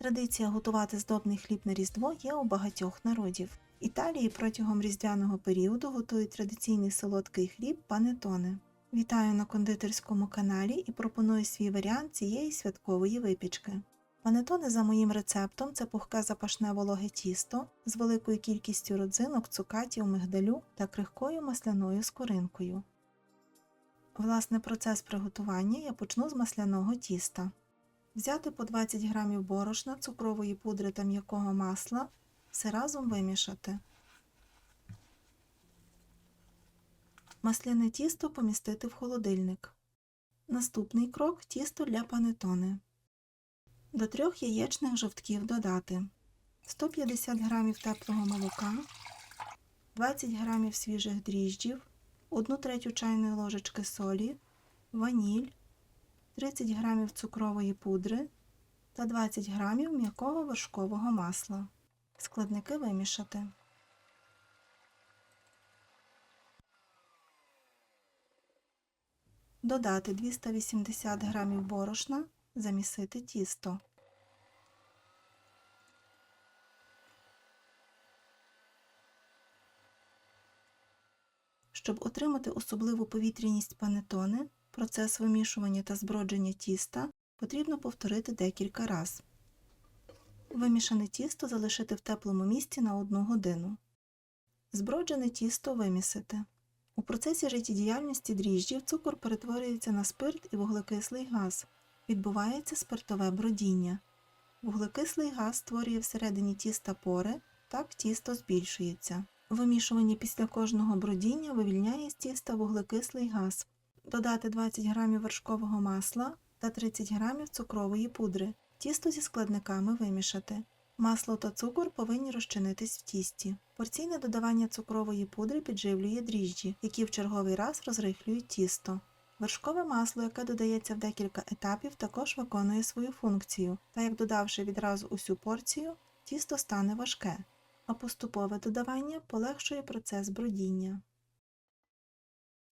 Традиція готувати здобний хліб на Різдво є у багатьох народів. Італії протягом різдвяного періоду готують традиційний солодкий хліб панетоне. Вітаю на кондитерському каналі і пропоную свій варіант цієї святкової випічки. Панетоне за моїм рецептом це пухке запашне вологе тісто з великою кількістю родзинок, цукатів, мигдалю та крихкою масляною скоринкою. Власне, процес приготування я почну з масляного тіста. Взяти по 20 г борошна, цукрової пудри та м'якого масла, все разом вимішати. Масляне тісто помістити в холодильник. Наступний крок тісто для панетоне. До трьох яєчних жовтків додати 150 г теплого молока, 20 г свіжих дріжджів, 1 третю чайної ложечки солі, ваніль, 30 г цукрової пудри та 20 г м'якого вершкового масла. Складники вимішати. Додати 280 г борошна, замісити тісто. Щоб отримати особливу повітряність панетони, процес вимішування та збродження тіста потрібно повторити декілька разів. Вимішане тісто залишити в теплому місці на 1 годину. Зброджене тісто вимісити. У процесі життєдіяльності дріжджів цукор перетворюється на спирт і вуглекислий газ. Відбувається спиртове бродіння. Вуглекислий газ створює всередині тіста пори, так тісто збільшується. Вимішування після кожного бродіння вивільняє з тіста вуглекислий газ. Додати 20 г вершкового масла та 30 г цукрової пудри. Тісто зі складниками вимішати. Масло та цукор повинні розчинитись в тісті. Порційне додавання цукрової пудри підживлює дріжджі, які в черговий раз розрихлюють тісто. Вершкове масло, яке додається в декілька етапів, також виконує свою функцію, та як додавши відразу усю порцію, тісто стане важке, а поступове додавання полегшує процес бродіння.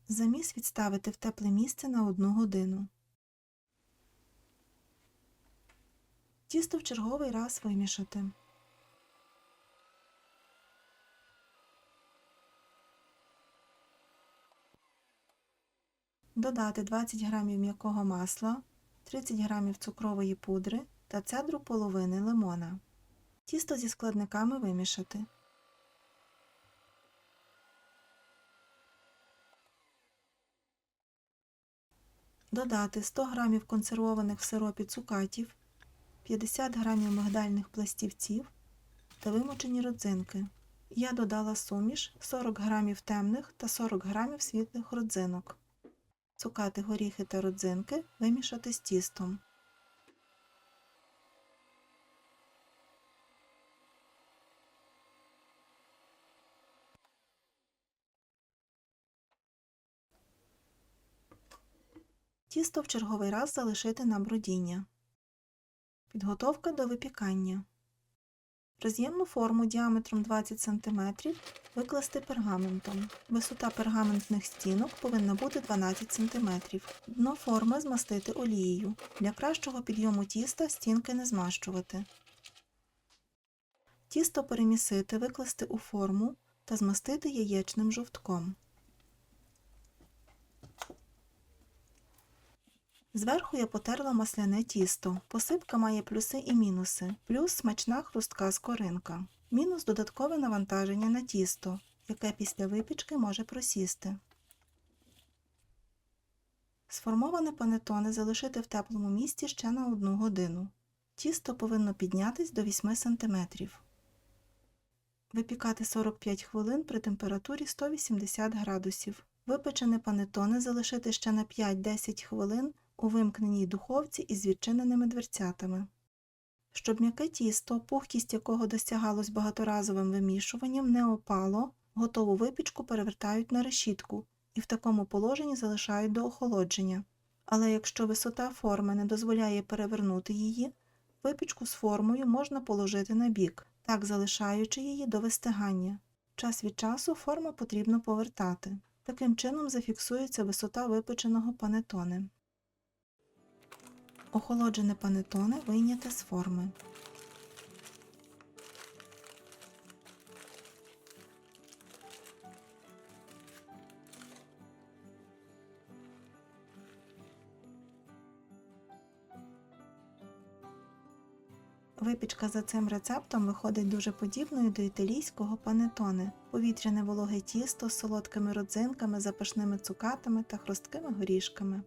Заміс відставити в тепле місце на 1 годину. Тісто в черговий раз вимішати. Додати 20 г м'якого масла, 30 г цукрової пудри та цедру половини лимона. Тісто зі складниками вимішати. Додати 100 г консервованих в сиропі цукатів, 50 г мигдальних пластівців та вимочені родзинки. Я додала суміш 40 г темних та 40 г світлих родзинок. Цукати горіхи та родзинки вимішати з тістом. Тісто в черговий раз залишити на бродіння. Підготовка до випікання. Роз'ємну форму діаметром 20 см викласти пергаментом. Висота пергаментних стінок повинна бути 12 см. Дно форми змастити олією. Для кращого підйому тіста стінки не змащувати. Тісто перемісити, викласти у форму та змастити яєчним жовтком. Зверху я потерла масляне тісто. Посипка має плюси і мінуси. Плюс смачна хрустка скоринка. Мінус додаткове навантаження на тісто, яке після випічки може просісти. Сформоване панетоне залишити в теплому місці ще на 1 годину. Тісто повинно піднятись до 8 см. Випікати 45 хвилин при температурі 180 градусів. Випечене панетоне залишити ще на 5-10 хвилин у вимкненій духовці із відчиненими дверцятами. Щоб м'яке тісто, пухкість якого досягалось багаторазовим вимішуванням, не опало, готову випічку перевертають на решітку і в такому положенні залишають до охолодження. Але якщо висота форми не дозволяє перевернути її, випічку з формою можна положити на бік, так залишаючи її до вистигання. Час від часу форму потрібно повертати. Таким чином зафіксується висота випеченого панетоне. Охолоджене панетоне вийняте з форми. Випічка за цим рецептом виходить дуже подібною до італійського панетони повітряне вологе тісто з солодкими родзинками, запашними цукатами та хрусткими горішками.